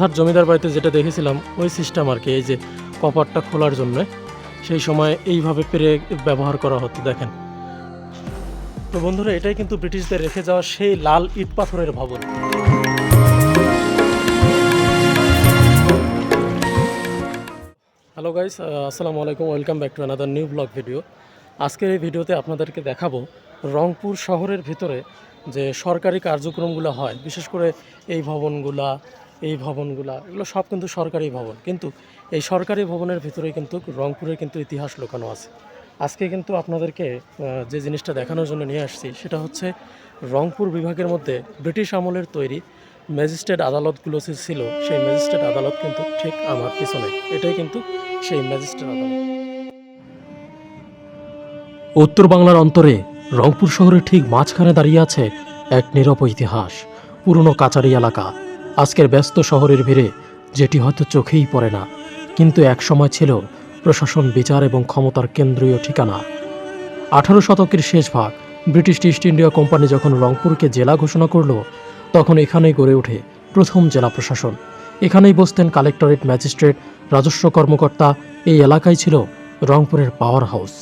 জোড়াঘাট জমিদার বাড়িতে যেটা দেখেছিলাম, ওই সিস্টেম আর কি, এই যে কপারটা খোলার জন্য, সেই সময় এইভাবে পেরে ব্যবহার করা হতো, দেখেন। তো বন্ধুরা, এটাই কিন্তু ব্রিটিশদের রেখে যাওয়া সেই লাল ইট পাথরের ভবন। হ্যালো গাইস আসসালামু আলাইকুম welcome back to another new vlog video আজকের এই ভিডিওতে আপনাদেরকে দেখাবো রংপুর শহরের ভিতরে যে সরকারি কার্যক্রমগুলো হয়, বিশেষ করে এই ভবনগুলা এই ভবনগুলা, এগুলো সব কিন্তু সরকারি ভবন। কিন্তু এই সরকারি ভবনের ভিতরে কিন্তু রংপুরের কিন্তু ইতিহাস লুকানো আছে। আজকে কিন্তু আপনাদেরকে যে জিনিসটা দেখানোর জন্য নিয়ে আসছি, সেটা হচ্ছে রংপুর বিভাগের মধ্যে ব্রিটিশ আমলের তৈরি ম্যাজিস্ট্রেট আদালতগুলো ছিল, সেই ম্যাজিস্ট্রেট আদালত কিন্তু ঠিক আমার পিছনে। এটাই কিন্তু সেই ম্যাজিস্ট্রেট আদালত। উত্তর বাংলার অন্তরে রংপুর শহরের ঠিক মাঝখানে দাঁড়িয়ে আছে এক নীরব ইতিহাস, পুরনো কাচারি এলাকা। আজকের ব্যস্ত শহরের ভিড়ে যেটি হয়তো চোখেই পড়ে না, কিন্তু এক সময় ছিল প্রশাসন, বিচার এবং ক্ষমতার কেন্দ্রীয় ঠিকানা। আঠারো শতকের শেষ ভাগ ব্রিটিশ ইস্ট ইন্ডিয়া কোম্পানি যখন রংপুরকে জেলা ঘোষণা করল, তখন এখানেই গড়ে ওঠে প্রথম জেলা প্রশাসন। এখানেই বসতেন কালেক্টরেট ম্যাজিস্ট্রেট, রাজস্ব কর্মকর্তা, এই এলাকায় ছিল রংপুরের পাওয়ার হাউস।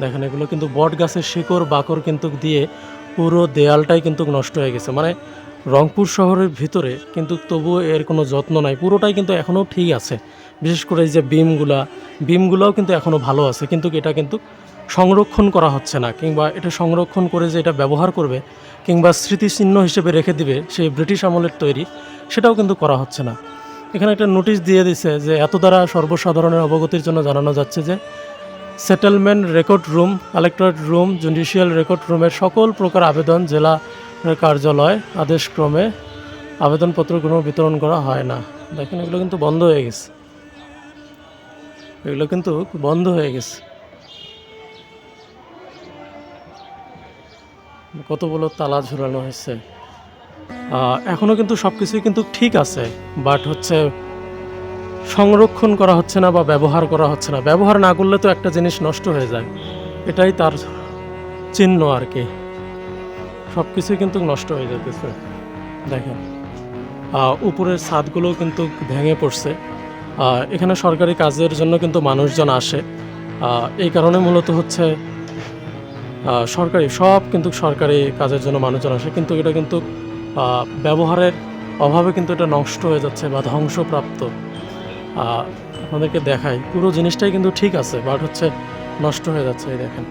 দেখেন, এগুলো কিন্তু বট গাছের শিকড়, বাকর কিন্তু দিয়ে পুরো দেয়ালটাই কিন্তু নষ্ট হয়ে গেছে। মানে রংপুর শহরের ভিতরে কিন্তু তবুও এর কোনো যত্ন নাই। পুরোটাই কিন্তু এখনও ঠিক আছে। বিশেষ করে এই যে বিমগুলা, বিমগুলাও কিন্তু এখনও ভালো আছে। কিন্তু এটা কিন্তু সংরক্ষণ করা হচ্ছে না কিংবা এটা সংরক্ষণ করে যে এটা ব্যবহার করবে কিংবা স্মৃতিচিহ্ন হিসেবে রেখে দিবে সেই ব্রিটিশ আমলের তৈরি, সেটাও কিন্তু করা হচ্ছে না। এখানে একটা নোটিশ দিয়ে দিছে যে এত দ্বারা সর্বসাধারণের অবগতির জন্য জানানো যাচ্ছে যে settlement record room collectorate room judicial record রুমের সকল প্রকার আবেদন জেলা কার্যালয় আদেশক্রমে আবেদনপত্রগুলো বিতরণ করা হয় না। দেখেন এগুলো কিন্তু বন্ধ হয়ে গেছে। এগুলো কিন্তু বন্ধ হয়ে গেছে। কতগুলো তালা ঝুলানো হয়েছে। আহ, এখনও কিন্তু সব কিছুই কিন্তু ঠিক আছে বাট হচ্ছে সংরক্ষণ করা হচ্ছে না বা ব্যবহার করা হচ্ছে না। ব্যবহার না করলে তো একটা জিনিস নষ্ট হয়ে যায়। এটাই তার চিহ্ন আর কি। সব কিছুই কিন্তু নষ্ট হয়ে যেতেছে দেখেন উপরের ছাদগুলোও কিন্তু ভেঙে পড়ছে। এখানে সরকারি কাজের জন্য কিন্তু মানুষজন আসে। এই কারণে মূলত হচ্ছে সরকারি, সব কিন্তু সরকারি কাজের জন্য মানুষজন আসে। কিন্তু এটা কিন্তু ব্যবহারের অভাবে কিন্তু এটা নষ্ট হয়ে যাচ্ছে বা ধ্বংসপ্রাপ্ত। আপনাদেরকে দেখাই। পুরো জিনিসটাই কিন্তু ঠিক আছে বাট হচ্ছে নষ্ট হয়ে যাচ্ছে, এই দেখেন।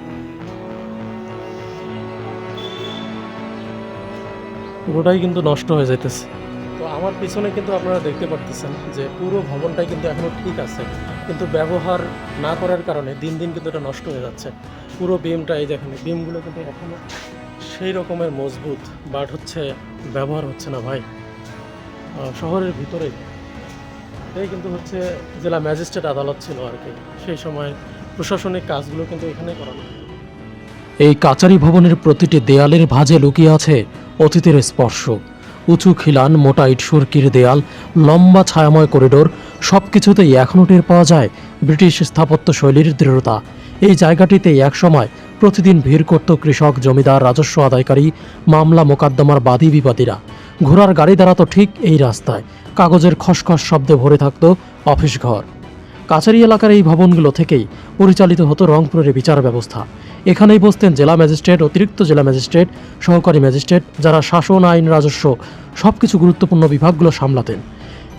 পুরোটাই কিন্তু নষ্ট হয়ে যাইতেছে। তো আমার পিছনে কিন্তু আপনারা দেখতে পারতেছেন যে পুরো ভবনটাই কিন্তু এখনও ঠিক আছে। কিন্তু ব্যবহার না করার কারণে দিন দিন কিন্তু এটা নষ্ট হয়ে যাচ্ছে। পুরো বিমটা এই দেখেন বিমগুলো কিন্তু এখনও সেই রকমের মজবুত বাট হচ্ছে ব্যবহার হচ্ছে না ভাই। শহরের ভিতরেই। এটাই কিন্তু হচ্ছে জেলা ম্যাজিস্ট্রেট আদালত ছিল আর কি। সেই সময় প্রশাসনিক কাজগুলো কিন্তু এখানে করানো। এই কাচারি ভবনের প্রতিটি দেয়ালের ভাঁজে লুকিয়ে আছে অতীতের স্পর্শ। উঁচু খিলান, মোটা ইট সুরকির দেয়াল, লম্বা ছায়াময় করিডোর সব কিছুতেই এখনও টের পাওয়া যায় ব্রিটিশ স্থাপত্য শৈলীর দৃঢ়তা। এই জায়গাটিতে একসময় প্রতিদিন ভিড় করত কৃষক, জমিদার, রাজস্ব আদায়কারী, মামলা মোকদ্দমার বাদী বিবাদীরা। ঘোড়ার গাড়ি দাঁড়াতো ঠিক এই রাস্তায় কাগজের খসখস শব্দে ভরে থাকত অফিস ঘর। কাছারি এলাকার এই ভবনগুলো থেকেই পরিচালিত হতো রংপুরের বিচার ব্যবস্থা। এখানেই বসতেন জেলা ম্যাজিস্ট্রেট, অতিরিক্ত জেলা ম্যাজিস্ট্রেট, সহকারী ম্যাজিস্ট্রেট, যারা শাসন, আইন, রাজস্ব সব কিছু গুরুত্বপূর্ণ বিভাগগুলো সামলাতেন।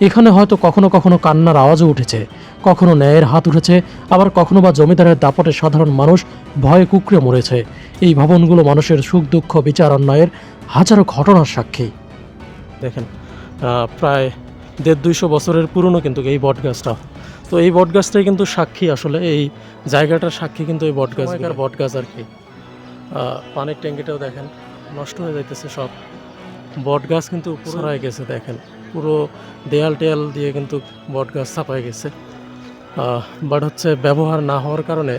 এখানে হয়তো কখনো কখনো কান্নার আওয়াজও উঠেছে, কখনো ন্যায়ের হাত উঠেছে, আবার কখনো বা জমিদারের দাপটে সাধারণ মানুষ ভয়ে কুকড়ে মরেছে। এই ভবনগুলো মানুষের সুখ, দুঃখ, বিচার, অন্যায়ের হাজারো ঘটনার সাক্ষী। দেখেন প্রায় দেড় দুইশো বছরের পুরনো কিন্তু এই বট গাছটা তো এই বট গাছটাই কিন্তু সাক্ষী আসলে এই জায়গাটার সাক্ষী কিন্তু এই বট গাছ বট গাছ আর কি। পানির ট্যাঙ্কিটাও দেখেন নষ্ট হয়ে যাইতেছে সব। বট গাছ কিন্তু উপরে হয়ে গেছে দেখেন। পুরো দেয়াল টেয়াল দিয়ে কিন্তু বট গাছ। চাপায় গেছে বাট হচ্ছে ব্যবহার না হওয়ার কারণে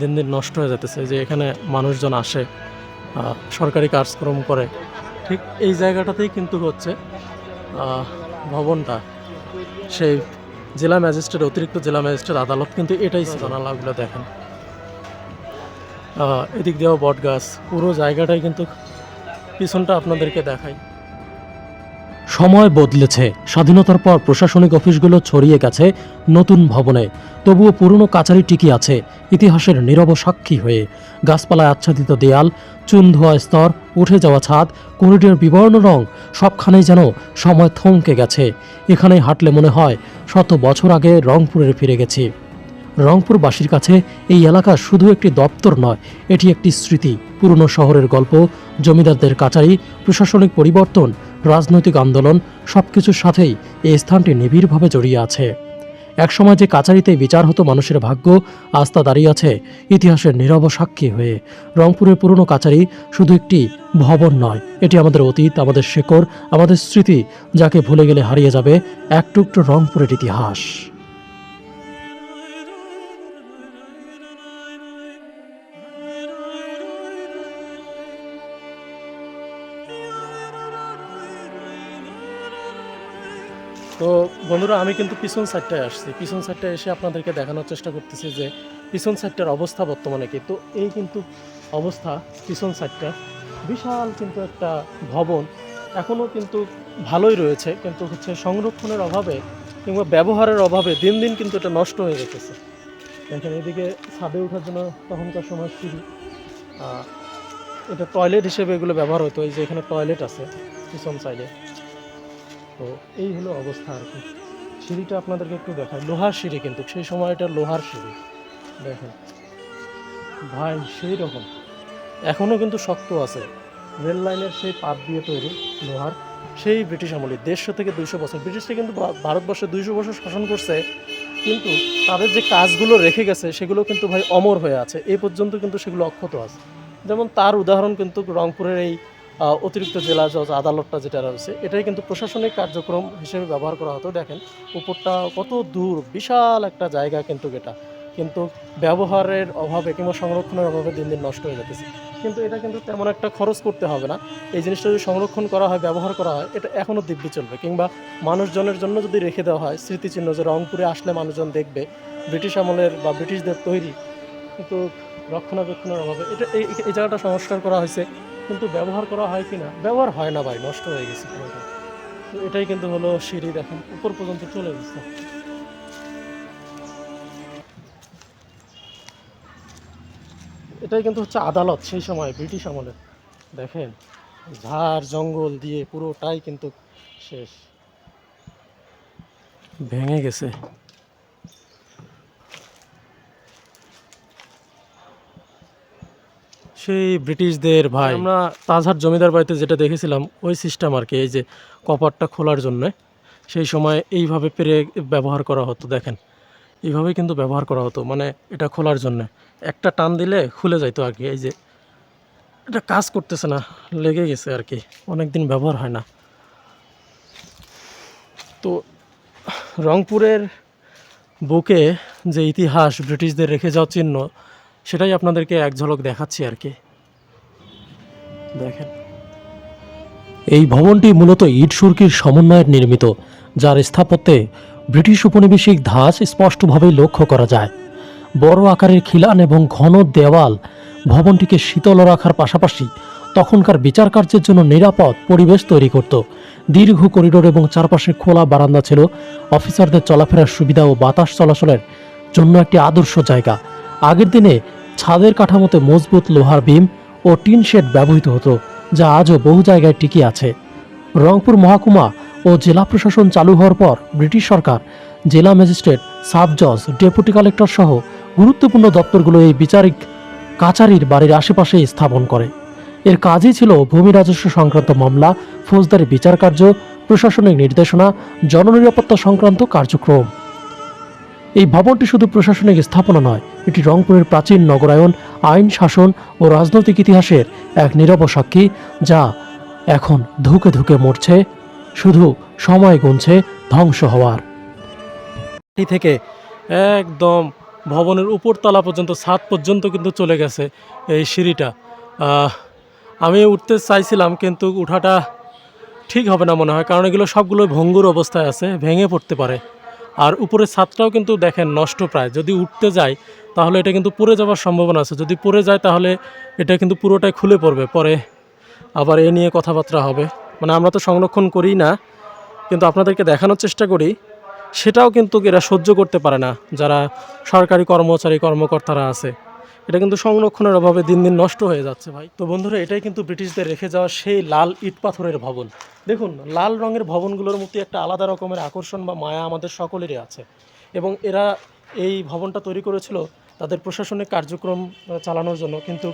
দিন দিন নষ্ট হয়ে যেতেছে যে এখানে মানুষজন আসে সরকারি কাজকর্ম করে। ঠিক এই জায়গাটাতেই কিন্তু হচ্ছে ভবনটা। সেই জেলা ম্যাজিস্ট্রেট অতিরিক্ত জেলা ম্যাজিস্ট্রেট আদালত কিন্তু এটাই ছিল। জানালাগুলো দেখেন। এদিক দিয়েও বট গাছ পুরো জায়গাটাই কিন্তু পিছনটা আপনাদেরকে দেখাই। সময় বদলেছে। স্বাধীনতার পর প্রশাসনিক অফিসগুলো ছড়িয়ে গেছে নতুন ভবনে। তবুও পুরনো কাচারি টিকি আছে, ইতিহাসের নীরব সাক্ষী হয়ে। গাছপালায় আচ্ছাদিত দেয়াল, চুন ধোয়া স্তর, উঠে যাওয়া ছাদ, করিডোর বিবর্ণ রং, সবখানেই যেন সময় থমকে গেছে। এখানেই হাঁটলে মনে হয় শত বছর আগে রংপুরে ফিরে গেছি। রংপুরবাসীর কাছে এই এলাকা শুধু একটি দপ্তর নয়, এটি একটি স্মৃতি। পুরনো শহরের গল্প, জমিদারদের কাচারি, প্রশাসনিক পরিবর্তন রাজনৈতিক আন্দোলন সব কিছুর সাথেই এই স্থানটি নিবিড়ভাবে জড়িয়ে আছে। একসময় যে কাচারিতে বিচার হতো মানুষের ভাগ্য আস্থা দাঁড়িয়ে আছে ইতিহাসের নীরব সাক্ষী হয়ে। রংপুরের পুরনো কাচারি শুধু একটি ভবন নয়, এটি আমাদের অতীত, আমাদের শেকড়, আমাদের স্মৃতি, যাকে ভুলে গেলে হারিয়ে যাবে এক টুকরো রংপুরের ইতিহাস। তো বন্ধুরা, আমি কিন্তু পিছন সাইডটায় আসছি। পিছন সাইডটায় এসে আপনাদেরকে দেখানোর চেষ্টা করতেছি যে পিছন সাইডটার অবস্থা বর্তমানে কি। তো এই কিন্তু অবস্থা, পিছন সাইডটা বিশাল কিন্তু একটা ভবন। এখনও কিন্তু ভালোই রয়েছে, কিন্তু হচ্ছে সংরক্ষণের অভাবে কিংবা ব্যবহারের অভাবে দিন দিন কিন্তু এটা নষ্ট হয়ে যেতেছে। দেখেন, এদিকে ছাদে ওঠার জন্য তখনকার সময় সিঁড়ি। এটা টয়লেট হিসেবে এগুলো ব্যবহার হতো, এই যে এখানে টয়লেট আছে পিছন সাইডে তো এই হলো অবস্থা আর কি। সিঁড়িটা আপনাদেরকে একটু দেখায় লোহার সিঁড়ি কিন্তু, সেই সময় এটা লোহার সিঁড়ি। দেখেন। ভাই সেই রকম এখনও কিন্তু শক্ত আছে। রেল লাইনের সেই পাত দিয়ে তৈরি লোহার। সেই ব্রিটিশ আমলে দেড়শো থেকে দুইশো বছর। ব্রিটিশরা কিন্তু ভারতবর্ষে দুইশো বছর শাসন করছে। কিন্তু তাদের যে কাজগুলো রেখে গেছে, সেগুলো কিন্তু ভাই অমর হয়ে আছে। এই পর্যন্ত কিন্তু সেগুলো অক্ষত আছে। যেমন তার উদাহরণ কিন্তু রংপুরের এই অতিরিক্ত জেলা জজ আদালতটা যেটা রয়েছে, এটাই কিন্তু প্রশাসনিক কার্যক্রম হিসেবে ব্যবহার করা হতো। দেখেন, উপরটা কত দূর, বিশাল একটা জায়গা কিন্তু এটা। কিন্তু ব্যবহারের অভাবে কিংবা সংরক্ষণের অভাবে দিন দিন নষ্ট হয়ে যেতেছে কিন্তু এটা কিন্তু তেমন একটা খরচ করতে হবে না। এই জিনিসটা যদি সংরক্ষণ করা হয়, ব্যবহার করা হয়, এটা এখনও দিব্যি চলবে। কিংবা মানুষজনের জন্য যদি রেখে দেওয়া হয়, স্মৃতিচিহ্ন যে রংপুরে আসলে মানুষজন দেখবে, ব্রিটিশ আমলের বা ব্রিটিশদের তৈরি। কিন্তু রক্ষণাবেক্ষণের অভাবে। এটা এই জায়গাটা সংস্কার করা হয়েছে, কিন্তু ব্যবহার করা হয় কি না? ব্যবহার হয় না ভাই, নষ্ট হয়ে গেছে পুরোটা। তো এটাই কিন্তু হলো সিঁড়ি দেখেন, উপর পর্যন্ত চলে গেছে। এটাই কিন্তু হচ্ছে আদালত সেই সময়, ব্রিটিশ আমলে। দেখেন, ঝাড়, জঙ্গল দিয়ে পুরোটাই কিন্তু শেষ। ভেঙে গেছে। সেই ব্রিটিশদের ভাই। আমরা তাজহার জমিদার বাড়িতে যেটা দেখেছিলাম, ওই সিস্টেম আর কি, এই যে কপারটা খোলার জন্য, সেই সময় এইভাবে পেরে ব্যবহার করা হতো, দেখেন। এইভাবে কিন্তু ব্যবহার করা হতো মানে এটা খোলার জন্য। একটা টান দিলে খুলে যাইতো আর কি, এই যে এটা কাজ করতেছে না, লেগে গেছে আর কি অনেক দিন ব্যবহার হয় না। তো রংপুরের বুকে যে ইতিহাস, ব্রিটিশদের রেখে যাওয়া চিহ্ন সেটাই আপনাদেরকে এক ঝলক দেখাচ্ছি আর কি। দেখেন। এই ভবনটি মূলত ইট সুরকির সমন্বয়ে নির্মিত, যার স্থাপত্যে ব্রিটিশ উপনিবেশিক ধাঁচ স্পষ্টভাবে লক্ষ্য করা যায়। বড় আকারের খিলান এবং ঘন দেওয়াল ভবনটিকে শীতল রাখার পাশাপাশি তখনকার বিচার কার্যের জন্য নিরাপদ পরিবেশ তৈরি করত। দীর্ঘ করিডোর এবং চারপাশে খোলা বারান্দা ছিল। অফিসারদের চলাফেরার সুবিধা ও বাতাস চলাচলের জন্য একটি আদর্শ জায়গা। আগের দিনে ছাদের কাঠামোতে মজবুত লোহার বিম ও টিন শেড ব্যবহৃত হতো, যা আজও বহু জায়গায় টিকে আছে। রংপুর মহকুমা ও জেলা প্রশাসন চালু হওয়ার পর ব্রিটিশ সরকার, জেলা ম্যাজিস্ট্রেট, সাব জজ, ডেপুটি কালেক্টর সহ গুরুত্বপূর্ণ দপ্তরগুলো এই বিচারিক কাচারির বাড়ির আশেপাশে স্থাপন করে। এর কাজই ছিল ভূমি রাজস্ব সংক্রান্ত মামলা, ফৌজদারি বিচার কার্য, প্রশাসনিক নির্দেশনা, জননিরাপত্তা সংক্রান্ত কার্যক্রম। এই ভবনটি শুধু প্রশাসনিক স্থাপনা নয়, এটি রংপুরের প্রাচীন নগরায়ন আইন, শাসন ও রাজনৈতিক ইতিহাসের এক নীরব সাক্ষী যা এখন ধুকে ধুকে মরছে, শুধু সময় গুনছে ধ্বংস হওয়ার। থেকে একদম ভবনের উপরতলা পর্যন্ত, ছাদ পর্যন্ত কিন্তু চলে গেছে এই সিঁড়িটা। আমি উঠতে চাইছিলাম কিন্তু উঠাটা ঠিক হবে না মনে হয়, কারণ এগুলো সবগুলো ভঙ্গুর অবস্থায় আছে, ভেঙে পড়তে পারে। আর উপরের ছাদটাও কিন্তু দেখেন নষ্ট প্রায়। যদি উঠতে যায় তাহলে এটা কিন্তু পড়ে যাওয়ার সম্ভাবনা আছে। যদি পড়ে যায়, তাহলে এটা কিন্তু পুরোটাই খুলে পড়বে। পরে আবার এ নিয়ে কথাবার্তা হবে। মানে আমরা তো সংরক্ষণ করি না, কিন্তু আপনাদেরকে দেখানোর চেষ্টা করি। সেটাও কিন্তু এরা সহ্য করতে পারে না, যারা সরকারি কর্মচারী, কর্মকর্তারা আছে। এটা কিন্তু সংরক্ষণের অভাবে দিন দিন নষ্ট হয়ে যাচ্ছে ভাই। তো বন্ধুরা, এটাই কিন্তু ব্রিটিশদের রেখে যাওয়া সেই লাল ইট পাথরের ভবন। দেখুন, লাল রঙের ভবনগুলোর মধ্যে একটা আলাদা রকমের আকর্ষণ বা মায়া আমাদের সকলেরই আছে। এবং এরা এই ভবনটা তৈরি করেছিল তাদের প্রশাসনিক কার্যক্রম চালানোর জন্য। কিন্তু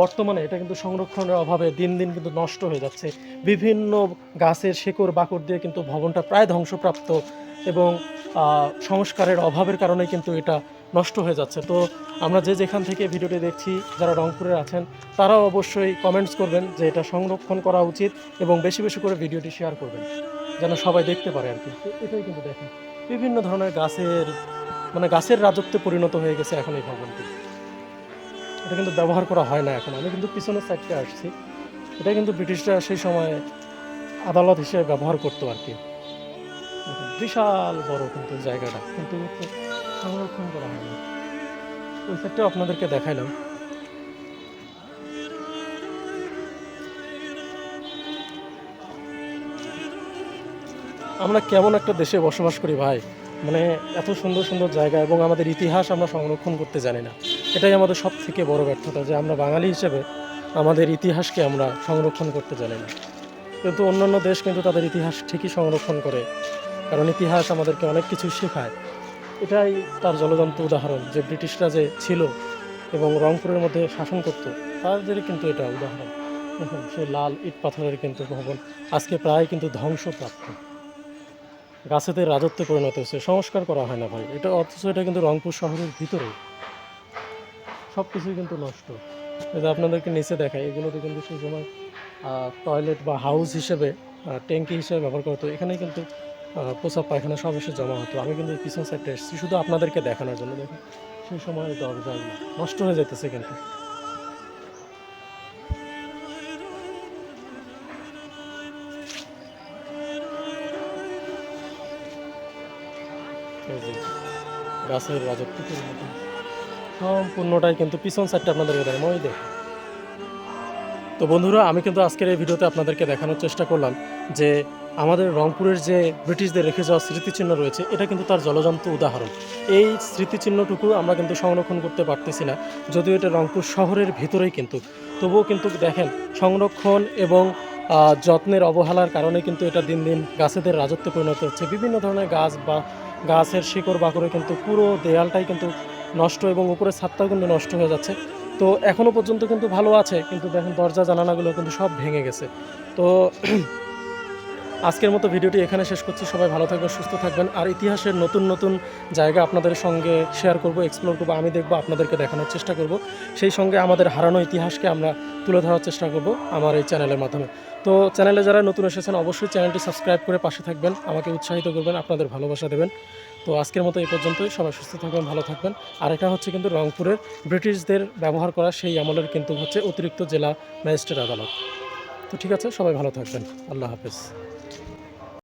বর্তমানে এটা কিন্তু সংরক্ষণের অভাবে দিন দিন কিন্তু নষ্ট হয়ে যাচ্ছে। বিভিন্ন গাছের শেকড় বাকড় দিয়ে কিন্তু ভবনটা প্রায় ধ্বংসপ্রাপ্ত এবং সংস্কারের অভাবের কারণে কিন্তু এটা নষ্ট হয়ে যাচ্ছে। তো আমরা যে যেখান থেকে ভিডিওটি দেখছি, যারা রংপুরে আছেন, তারাও অবশ্যই কমেন্টস করবেন যে এটা সংরক্ষণ করা উচিত এবং বেশি বেশি করে ভিডিওটি শেয়ার করবেন, যেন সবাই দেখতে পারে আর কি। এটাই কিন্তু দেখেন, বিভিন্ন ধরনের গাছের মানে গাছের রাজত্বে পরিণত হয়ে গেছে এখন এই ভবনটি। এটা কিন্তু ব্যবহার করা হয় না এখন। আমি কিন্তু পিছনের সাইডটা আসছি। এটা কিন্তু ব্রিটিশরা সেই সময় আদালত হিসেবে ব্যবহার করতো আর কি। বিশাল বড় কিন্তু জায়গাটা। কিন্তু সংরক্ষণ করা হয় ওই সাইডটাও আপনাদেরকে দেখাইলাম। আমরা কেমন একটা দেশে বসবাস করি ভাই? মানে এত সুন্দর সুন্দর জায়গা এবং আমাদের ইতিহাস আমরা সংরক্ষণ করতে জানি না। এটাই আমাদের সব থেকে বড় ব্যর্থতা যে আমরা বাঙালি হিসেবে আমাদের ইতিহাসকে আমরা সংরক্ষণ করতে জানি না। কিন্তু অন্যান্য দেশ কিন্তু তাদের ইতিহাস ঠিকই সংরক্ষণ করে। কারণ ইতিহাস আমাদেরকে অনেক কিছু শেখায়। এটাই তার জলজন্ত উদাহরণ যে ব্রিটিশরা যে ছিল এবং রংপুরের মধ্যে শাসন করতো তাদের কিন্তু এটা উদাহরণ। সেই লাল ইট পাথরের কিন্তু ভবন। আজকে প্রায় কিন্তু ধ্বংসপ্রাপ্ত। গাছেদের রাজত্বে পরিণত হয়েছে, সংস্কার করা হয় না ভাই। এটা অথচ এটা কিন্তু রংপুর শহরের ভিতরে। সব কিছুই কিন্তু নষ্ট। এই যে আপনাদেরকে নিচে দেখায় এগুলোতে কিন্তু সেই সময় টয়লেট বা হাউস হিসেবে ট্যাঙ্কি হিসেবে ব্যবহার করা হতো। এখানে কিন্তু আহ, প্রসাব পায়খানা সব এসে জমা হতো। আমি কিন্তু পিছন সাইডটা এসেছি শুধু আপনাদেরকে দেখানোর জন্য। দেখুন সেই সময় দরজা নষ্ট হয়ে যেতেছে কিন্তু। গাছের রাজত্ব সম্পূর্ণটাই কিন্তু পিছন সাইডটা আপনাদেরকে দেখাবো ওই দেখুন। তো বন্ধুরা আমি কিন্তু আজকের এই ভিডিওতে আপনাদেরকে দেখানোর চেষ্টা করলাম যে আমাদের রংপুরের যে ব্রিটিশদের রেখে যাওয়া স্মৃতিচিহ্ন রয়েছে, এটা কিন্তু তার জলজন্ত উদাহরণ। এই স্মৃতিচিহ্নটুকু আমরা কিন্তু সংরক্ষণ করতে পারতেছি না, যদিও এটা রংপুর শহরের ভিতরেই কিন্তু। তবুও কিন্তু দেখেন, সংরক্ষণ এবং যত্নের অবহেলার কারণে কিন্তু এটা দিন দিন গাছেদের রাজত্বে পরিণত হচ্ছে। বিভিন্ন ধরনের গাছ বা গাছের শিকড় বাকড়ে কিন্তু পুরো দেয়ালটাই কিন্তু নষ্ট এবং উপরের ছাদটাও কিন্তু নষ্ট হয়ে যাচ্ছে। তো এখনও পর্যন্ত কিন্তু ভালো আছে, কিন্তু দেখেন দরজা জানালাগুলো কিন্তু সব ভেঙে গেছে। তো আজকের মতো ভিডিওটি এখানে শেষ করছি। সবাই ভালো থাকবেন, সুস্থ থাকবেন। আর ইতিহাসের নতুন নতুন জায়গা আপনাদের সঙ্গে শেয়ার করব এক্সপ্লোর করব, আমি দেখব, আপনাদেরকে দেখানোর চেষ্টা করব। সেই সঙ্গে আমাদের হারানো ইতিহাসকে আমরা তুলে ধরার চেষ্টা করব আমার এই চ্যানেলের মাধ্যমে। তো চ্যানেলে যারা নতুন এসেছেন, অবশ্যই চ্যানেলটি সাবস্ক্রাইব করে পাশে থাকবেন, আমাকে উৎসাহিত করবেন, আপনাদের ভালোবাসা দেবেন। তো আজকের মতো এই পর্যন্তই, সবাই সুস্থ থাকবেন, ভালো থাকবেন। আর এটা হচ্ছে কিন্তু রংপুরের ব্রিটিশদের ব্যবহার করা সেই আমলের কিন্তু হচ্ছে অতিরিক্ত জেলা ম্যাজিস্ট্রেট আদালত। তো ঠিক আছে, সবাই ভালো থাকবেন, আল্লাহ হাফেজ।